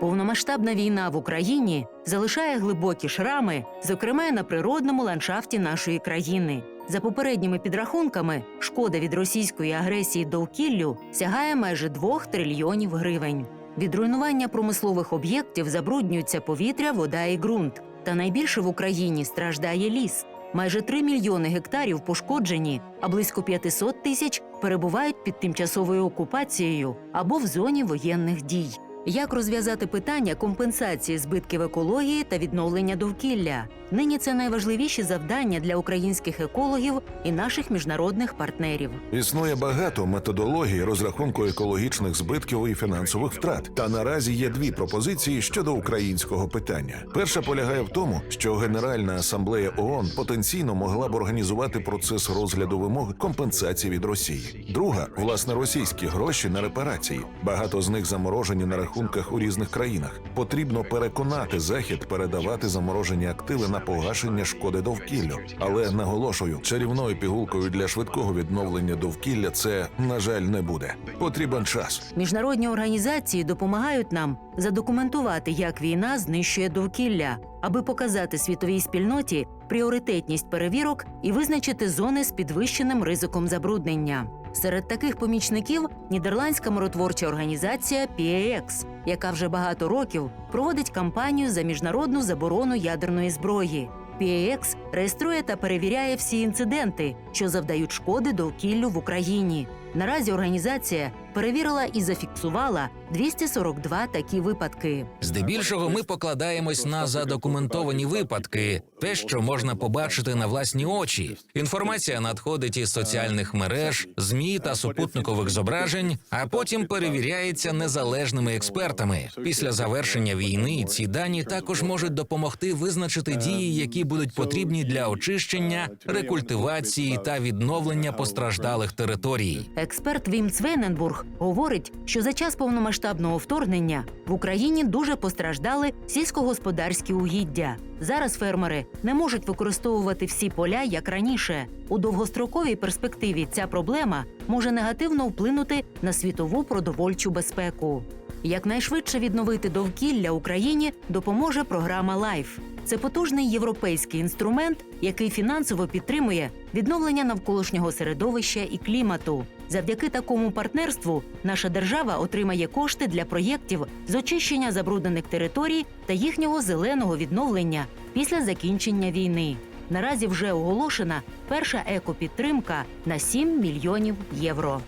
Повномасштабна війна в Україні залишає глибокі шрами, зокрема на природному ландшафті нашої країни. За попередніми підрахунками, шкода від російської агресії довкіллю сягає майже 2 трильйонів гривень. Від руйнування промислових об'єктів забруднюються повітря, вода і ґрунт. Та найбільше в Україні страждає ліс. Майже 3 мільйони гектарів пошкоджені, а близько 500 тисяч перебувають під тимчасовою окупацією або в зоні воєнних дій. Як розв'язати питання компенсації збитків екології та відновлення довкілля? Нині це найважливіші завдання для українських екологів і наших міжнародних партнерів. Існує багато методологій розрахунку екологічних збитків і фінансових втрат. Та наразі є дві пропозиції щодо українського питання. Перша полягає в тому, що Генеральна асамблея ООН потенційно могла б організувати процес розгляду вимог компенсації від Росії. Друга власне російські гроші на репарації. Багато з них заморожені на рахунках у різних країнах. Потрібно переконати захід передавати заморожені активи на погашення шкоди довкіллю. Але наголошую, чарівною пігулкою для швидкого відновлення довкілля це на жаль не буде. Потрібен час. Міжнародні організації допомагають нам задокументувати, як війна знищує довкілля, аби показати світовій спільноті пріоритетність перевірок і визначити зони з підвищеним ризиком забруднення. Серед таких помічників нідерландська миротворча організація PAX, яка вже багато років проводить кампанію за міжнародну заборону ядерної зброї. PAX реєструє та перевіряє всі інциденти, що завдають шкоди довкіллю в Україні. Наразі організація перевірила і зафіксувала 242 такі випадки. Здебільшого ми покладаємось на задокументовані випадки, те, що можна побачити на власні очі. Інформація надходить із соціальних мереж, змі та супутникових зображень, а потім перевіряється незалежними експертами. Після завершення війни ці дані також можуть допомогти визначити дії, які будуть потрібні для очищення, рекультивації та відновлення постраждалих територій. Експерт Вім Цвейненбург говорить, що за час повномасштабного вторгнення в Україні дуже постраждали сільськогосподарські угіддя. Зараз фермери не можуть використовувати всі поля як раніше. У довгостроковій перспективі ця проблема може негативно вплинути на світову продовольчу безпеку. Якнайшвидше відновити довкілля Україні допоможе програма LIFE. Це потужний європейський інструмент, який фінансово підтримує відновлення навколишнього середовища і клімату. Завдяки такому партнерству наша держава отримає кошти для проєктів з очищення забруднених територій та їхнього зеленого відновлення після закінчення війни. Наразі вже оголошена перша екопідтримка на 7 мільйонів євро.